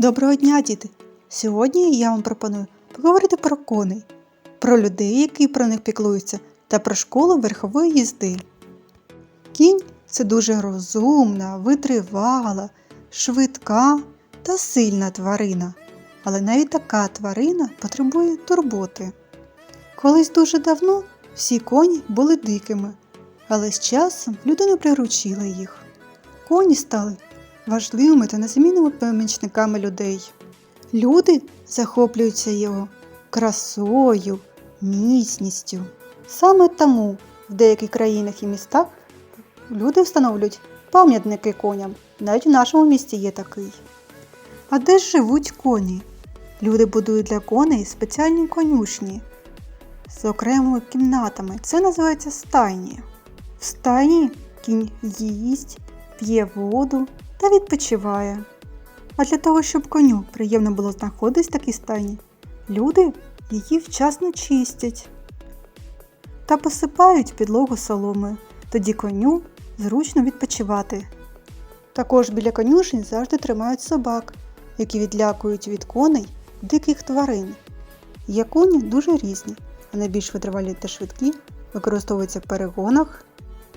Доброго дня, діти! Сьогодні я вам пропоную поговорити про коней, про людей, які про них піклуються, та про школу верхової їзди. Кінь це дуже розумна, витривала, швидка та сильна тварина. Але навіть така тварина потребує турботи. Колись дуже давно всі коні були дикими, але з часом людина приручила їх. Коні стали важливими та незамінними помічниками людей. Люди захоплюються його красою, міцністю. Саме тому в деяких країнах і містах люди встановлюють пам'ятники коням. Навіть в нашому місті є такий. А де ж живуть коні? Люди будують для коней спеціальні конюшні з окремими кімнатами. Це називається стайні. В стайні кінь їсть, п'є воду та відпочиває. А для того, щоб коню приємно було знаходитись в такій стайні, люди її вчасно чистять та посипають підлогу соломи. Тоді коню зручно відпочивати. Також біля конюшень завжди тримають собак, які відлякують від коней диких тварин. Є коні дуже різні, а найбільш витривалі та швидкі використовуються в перегонах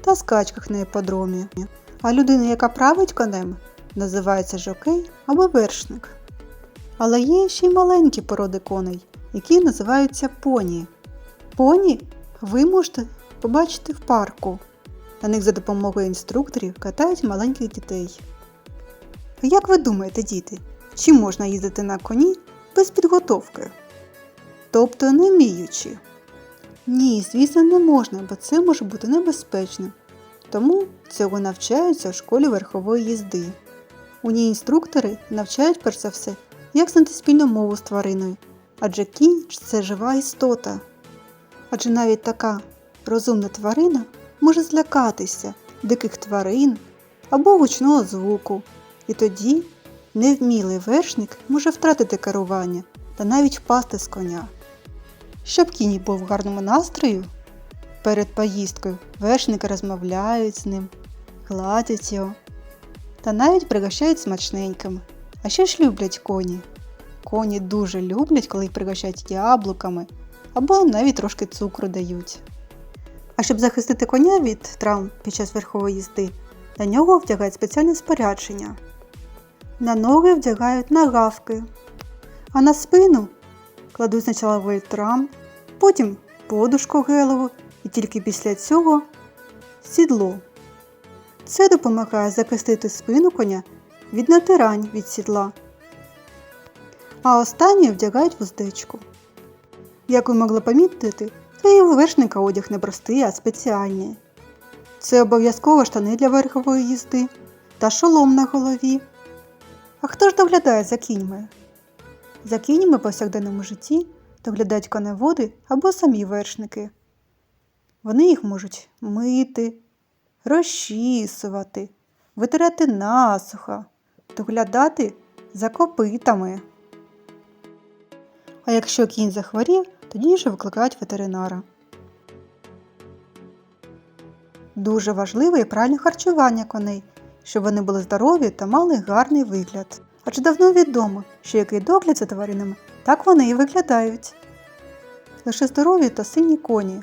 та скачках на іпподромі. А людина, яка править конем, називається жокей або вершник. Але є ще й маленькі породи коней, які називаються поні. Поні ви можете побачити в парку. На них за допомогою інструкторів катають маленьких дітей. Як ви думаєте, діти, чи можна їздити на коні без підготовки? Тобто не вміючи? Ні, звісно, не можна, бо це може бути небезпечним. Тому цього навчаються в школі верхової їзди. У ній інструктори навчають перш за все, як знайти спільну мову з твариною, адже кінь це жива істота. Адже навіть така розумна тварина може злякатися диких тварин або гучного звуку, і тоді невмілий вершник може втратити керування та навіть впасти з коня. Щоб кінь був в гарному настрою, перед поїздкою вершники розмовляють з ним, гладять його та навіть пригощають смачненьким. А що ж люблять коні? Коні дуже люблять, коли їх пригощають яблуками або навіть трошки цукру дають. А щоб захистити коня від травм під час верхової їзди, на нього вдягають спеціальне спорядження. На ноги вдягають нагавки, а на спину кладуть спочатку вольтрам, потім подушку гелеву і тільки після цього сідло. Це допомагає захистити спину коня від натирань від сідла. А останні вдягають вуздечку. Як ви могли помітити, то і у вершника одяг не простий, а спеціальний. Це обов'язково штани для верхової їзди та шолом на голові. А хто ж доглядає за кіньми? Кіньми в повсякденному житті доглядають коневоди або самі вершники. Вони їх можуть мити, розчісувати, витирати насухо, доглядати за копитами. А якщо кінь захворів, тоді вже викликають ветеринара. Дуже важливе і правильне харчування коней, щоб вони були здорові та мали гарний вигляд. Адже давно відомо, що який догляд за тваринами, так вони і виглядають. Лише здорові та сильні коні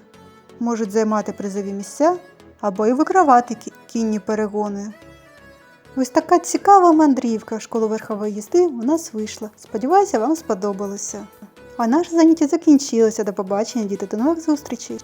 можуть займати призові місця або й викривати кінні перегони. Ось така цікава мандрівка в школу верхової їзди у нас вийшла. Сподіваюся, вам сподобалося. А наше заняття закінчилося. До побачення, діти, до нових зустрічей!